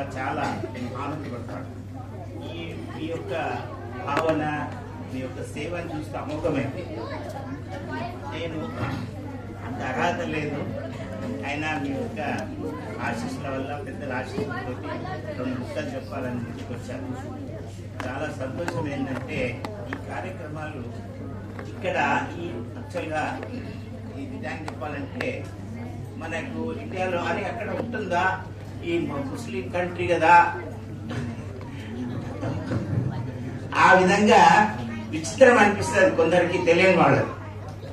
చాలా చాలా ఆనందపడతాడు ఈ మీ యొక్క భావన మీ యొక్క సేవను చూస్తే అమోఘమైంది. నేను అంత అర్హత లేదు. అయినా మీ యొక్క ఆశీస్సుల వల్ల పెద్దల ఆశీస్సులతో రెండు ముక్కలు చెప్పాలని ముందుకు వచ్చాను. చాలా సంతోషం ఏంటంటే ఈ కార్యక్రమాలు ఇక్కడ ఈ యాక్చువల్గా ఈ విధానం చెప్పాలంటే మనకు ఇండియాలో అని అక్కడ ఉంటుందా? ఈ ముస్లిం కంట్రీ కదా. ఆ విధంగా విచిత్రం అనిపిస్తుంది కొందరికి తెలియని వాళ్ళకి.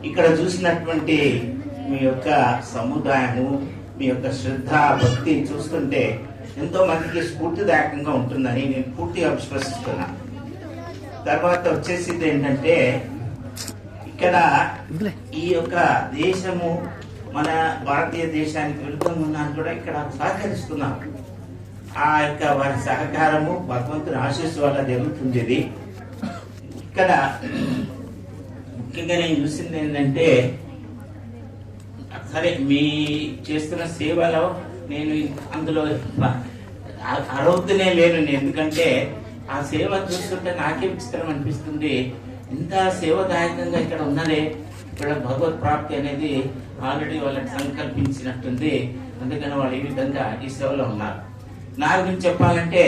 ఇక్కడ చూసినటువంటి మీ యొక్క సముదాయము మీ యొక్క శ్రద్ధ భక్తి చూస్తుంటే ఎంతో మందికి స్ఫూర్తిదాయకంగా ఉంటుందని నేను పూర్తిగా విశ్వసిస్తున్నాను తర్వాత వచ్చేసింది ఏంటంటే ఇక్కడ ఈ యొక్క దేశము మన భారతీయ దేశానికి విరుద్ధంగా ఉన్నాను కూడా ఇక్కడ సహకరిస్తున్నారు. ఆ యొక్క వారి సహకారము భగవంతుని ఆశీస్సు వల్ల జరుగుతుంది ఇది ఇక్కడ ముఖ్యంగా నేను చూసింది ఏంటంటే సరే మీ చేస్తున్న సేవలో నేను అందులో అరవుతూనే లేను నేను. ఎందుకంటే ఆ సేవ చూస్తుంటే నాకే విచిత్రం అనిపిస్తుంది. ఇంత సేవదాయకంగా ఇక్కడ ఉన్నదే. ఇక్కడ భగవత్ ప్రాప్తి అనేది ఆల్రెడీ వాళ్ళకి సంకల్పించినట్టుంది. అందుకని వాళ్ళు ఈ విధంగా ఈ సేవలో ఉన్నారు. నా గురించి చెప్పాలంటే